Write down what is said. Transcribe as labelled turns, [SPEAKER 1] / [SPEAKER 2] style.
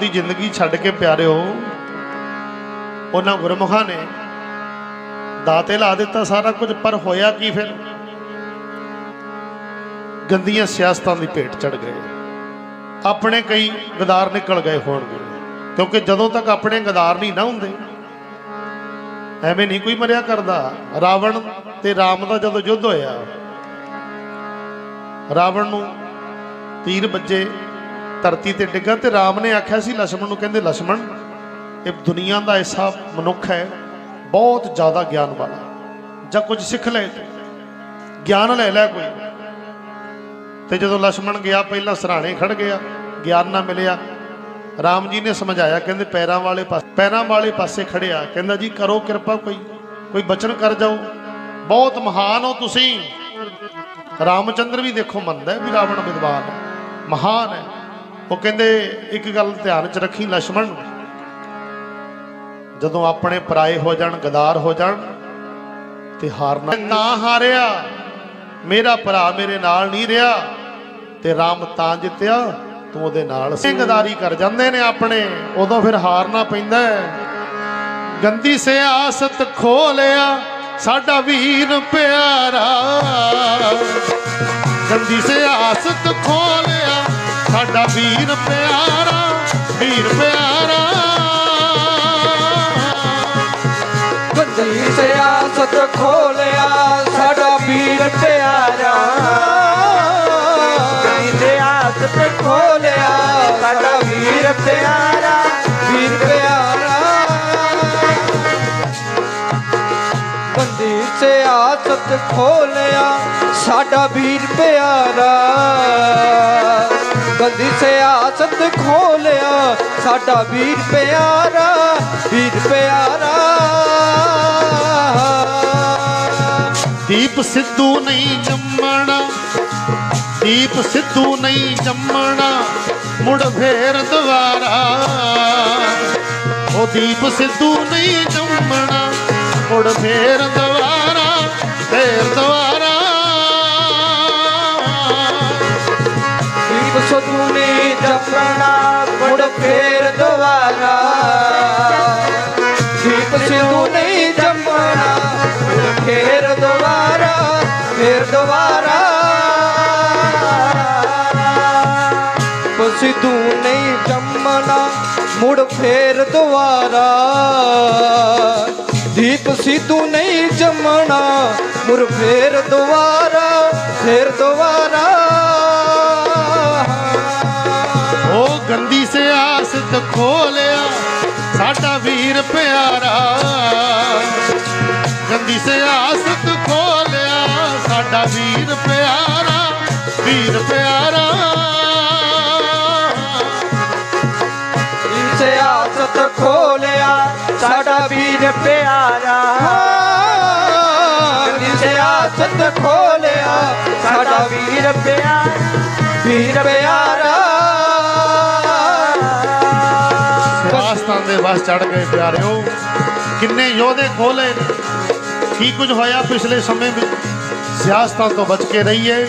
[SPEAKER 1] ਦੀ ਜ਼ਿੰਦਗੀ ਛੱਡ ਕੇ ਪਿਆਰਿਓ, ਉਹਨਾਂ ਗੁਰਮੁਖਾਂ ਨੇ ਦਾਤੇ ਲਾ ਦਿੱਤਾ ਸਾਰਾ ਕੁਝ, ਪਰ ਹੋਇਆ ਕੀ ਫਿਰ? ਗੰਦੀਆਂ ਸਿਆਸਤਾਂ ਦੀ ਭੇਟ ਚੜ ਗਏ। ਆਪਣੇ ਕਈ ਗਦਾਰ ਨਿਕਲ ਗਏ ਹੋਣਗੇ ਕਿਉਂਕਿ ਜਦੋਂ ਤੱਕ ਆਪਣੇ ਗਦਾਰ ਨਹੀਂ ਨਾ ਹੁੰਦੇ, ਐਵੇਂ ਨਹੀਂ ਕੋਈ ਮਰਿਆ ਕਰਦਾ। ਰਾਵਣ ਤੇ ਰਾਮ ਦਾ ਜਦੋਂ ਯੁੱਧ ਹੋਇਆ, ਰਾਵਣ ਨੂੰ ਤੀਰ ਵੱਜੇ। ਧਰਤੀ ਤੇ ਡਿੱਗਾ ਤੇ ਰਾਮ ਨੇ ਆਖਿਆ ਸੀ ਲక్ష్మణ ਨੂੰ ਕਹਿੰਦੇ ਲక్ష్మణ ਇਹ ਦੁਨੀਆ ਦਾ ਐਸਾ ਮਨੁੱਖ ਹੈ, ਬਹੁਤ ਜ਼ਿਆਦਾ ਗਿਆਨ ਵਾਲਾ। ਜਾਂ ਕੁਝ ਸਿੱਖ ਲੈ ਗਿਆਨ ਲੈ ਲੈ ਕੋਈ। ਤੇ ਜਦੋਂ ਲక్ష్మణ ਗਿਆ, ਪਹਿਲਾਂ ਸਰਾਣੇ ਖੜ ਗਿਆ, ਗਿਆਨ ਨਾ ਮਿਲਿਆ। ਰਾਮ ਜੀ ਨੇ ਸਮਝਾਇਆ, ਕਹਿੰਦੇ, ਪੈਰਾਂ ਵਾਲੇ ਪਾਸੇ ਪੈਰਾਂ ਵਾਲੇ ਪਾਸੇ ਖੜਿਆ। ਕਹਿੰਦਾ, ਜੀ, ਕਰੋ ਕਿਰਪਾ ਕੋਈ ਕੋਈ ਬਚਨ ਕਰ ਜਾਓ। ਬਹੁਤ ਮਹਾਨ ਹੋ ਤੁਸੀਂ। ਰਾਮਚੰਦਰ ਵੀ ਦੇਖੋ ਮੰਨਦਾ ਵੀ ਰਾਵਣ ਵਿਦਵਾਨ ਮਹਾਨ ਹੈ। ਉਹ ਕਹਿੰਦੇ, ਇੱਕ ਗੱਲ ਧਿਆਨ 'ਚ ਰੱਖੀ ਲక్ష్మణ ਜਦੋਂ ਆਪਣੇ ਪਰਾਏ ਹੋ ਜਾਣ, ਗਦਾਰ ਹੋ ਜਾਣ, ਤੇ ਹਾਰਨਾ ਨਾ ਹਾਰਿਆ, ਮੇਰਾ ਭਰਾ ਮੇਰੇ ਨਾਲ ਨਹੀਂ ਰਿਹਾ, ਤੇ ਰਾਮ ਤਾਂ ਜਿੱਤਿਆ, ਤੂੰ ਉਹਦੇ ਨਾਲ ਸੀ। ਗਦਾਰੀ ਕਰ ਜਾਂਦੇ ਨੇ ਆਪਣੇ, ਉਦੋਂ ਫਿਰ ਹਾਰਨਾ ਪੈਂਦਾ ਗੰਦੀ ਸਿਆਸਤ ਖੋ ਲਿਆ ਸਾਡਾ ਵੀਰ ਪਿਆਰਾ। ਗੰਦੀ ਸਿਆਸਤ ਵੀਰ ਪਿਆਰਾ ਵੀਰ ਪਿਆਰਾ।
[SPEAKER 2] ਗੰਦੀ ਸਿਆਸਤ ਖੋਲਿਆ, ਸਾਡਾ ਵੀਰ ਪਿਆਰਾ। ਬੰਦੀ ਸਿਆਸਤ ਖੋਲਿਆ, ਸਾਡਾ ਵੀਰ ਪਿਆਰਾ ਵੀਰ ਪਿਆਰਾ। ਬੰਦੀ ਸਿਆਸਤ ਖੋਲਿਆ, ਸਾਡਾ ਵੀਰ ਪਿਆਰਾ। ਗੰਦੀ ਸਿਆਸਤ ਖੋਲਿਆ, ਸਾਡਾ ਵੀਰ ਪਿਆਰਾ ਵੀਰ ਪਿਆਰਾ।
[SPEAKER 1] ਦੀਪ ਸਿੱਧੂ ਨਹੀਂ ਜੰਮਣਾ, ਦੀਪ ਸਿੱਧੂ ਨਹੀਂ ਜੰਮਣਾ, ਮੁੜ ਫੇਰ ਦੁਬਾਰਾ। ਉਹ ਦੀਪ ਸਿੱਧੂ ਨਹੀਂ ਜੰਮਣਾ, ਮੁੜ ਫੇਰ ਦੁਬਾਰਾ।
[SPEAKER 2] ਦੀਪ ਸਤੂ ਨੇ ਜਪਣਾ, ਮੁੜ ਫੇਰ ਦੁਬਾਰਾ। ਦੀਪ ਸਿੱਧੂ ਨਹੀਂ ਜਪਣਾ, ਮੁੜ ਫੇਰ ਦੁਬਾਰਾ ਫੇਰ ਦੁਬਾਰਾ। ਸਿੱਧੂ ਨਹੀਂ ਜੰਮਣਾ ਮੁੜ ਫੇਰ ਦੁਬਾਰਾ। ਦੀਪ ਸਿੱਧੂ ਨਹੀਂ ਜੰਮਣਾ ਮੁੜ ਫੇਰ ਦੁਬਾਰਾ ਫੇਰ ਦੁਬਾਰਾ।
[SPEAKER 1] ਖੋਲਿਆ, ਸਾਡਾ ਵੀਰ ਪਿਆਰਾ। ਗੰਦੀ ਸਿਆਸਤ ਖੋਲਿਆ, ਸਾਡਾ ਵੀਰ ਪਿਆਰਾ ਵੀਰ ਪਿਆਰਾ।
[SPEAKER 2] ਸਿਆਸਤ ਖੋਲਿਆ, ਸਾਡਾ ਵੀਰ ਪਿਆਰਾ। ਸਿਆਸਤ ਖੋਲਿਆ, ਸਾਡਾ ਵੀਰ ਪਿਆਰਾ ਵੀਰ ਪਿਆਰਾ।
[SPEAKER 1] ਸਿਆਸਤਾਂ ਦੇ ਵਸ ਚੜ ਗਏ ਪਿਆਰਿਓ। ਕਿੰਨੇ ਯੋਧੇ ਖੋਲੇ ਕੀ ਕੁਝ ਹੋਇਆ ਪਿਛਲੇ ਸਮੇਂ ਵਿੱਚ? ਸਿਆਸਤਾਂ ਤੋਂ ਬਚ ਕੇ ਰਹੀਏ।